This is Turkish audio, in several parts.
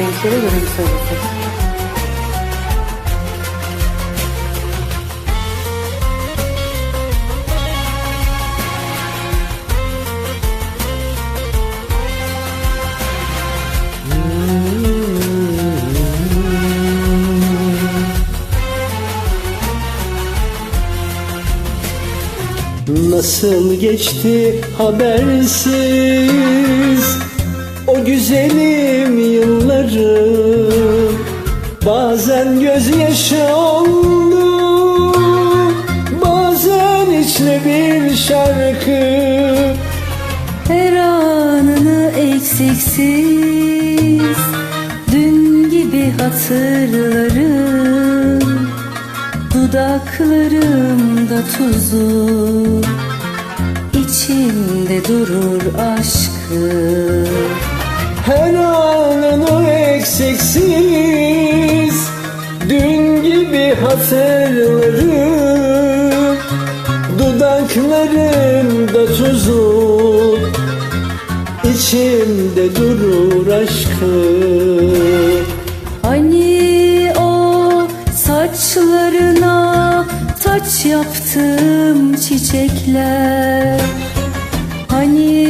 Gençlere bir söylesek. Nasıl geçti habersiz O güzelim yıllarım Bazen gözyaşı oldu Bazen içli bir şarkı. Her anını eksiksiz Dün gibi hatırlarım. Dudaklarımda tuzu içimde durur aşkı. Her eksiksiz Dün gibi hatırlarım Dudaklarımda tuzu içimde durur aşkım Hani o saçlarına taç yaptım çiçekler? Hani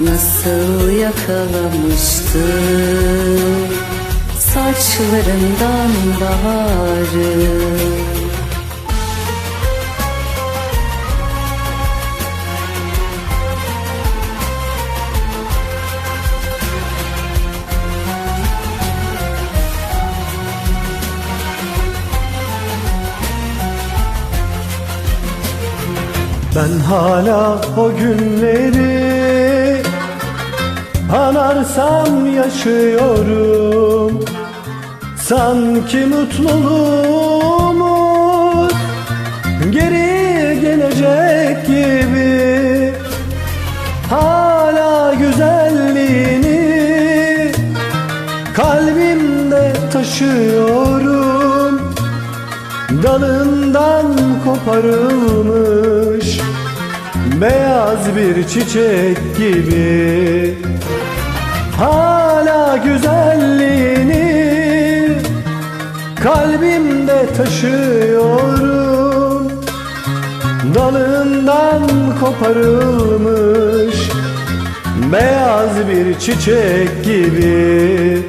Nasıl yakalamıştı Saçlarından baharı. Ben hala o günleri Anarsam yaşıyorum. Sanki mutluluğumuz Geri gelecek gibi. Hala güzelliğini Kalbimde taşıyorum. Dalından koparılmış Beyaz bir çiçek gibi Hala güzelliğini Kalbimde taşıyorum. Dalından koparılmış Beyaz bir çiçek gibi.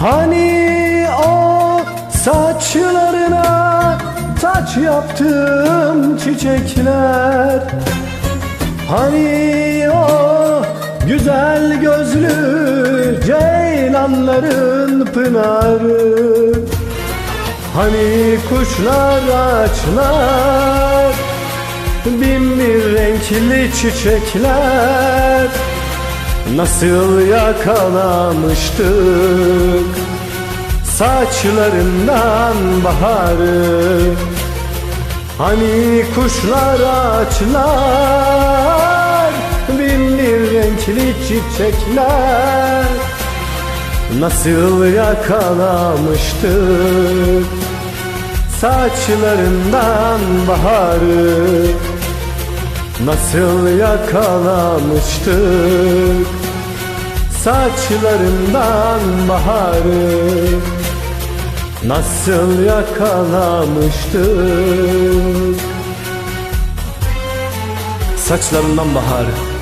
Hani o saçlarına taç yaptım çiçekler? Hani o güzel gözlü ceylanların pınarı. Hani kuşlar ağaçlar Bin bir renkli çiçekler. Nasıl yakalamıştık Saçlarından baharı? Hani kuşlar bir renkli çiçekler Nasıl yakalamıştık? Saçlarından baharı Nasıl yakalamıştık? Saçlarından baharı Nasıl yakalamıştık? Saçlarından baharı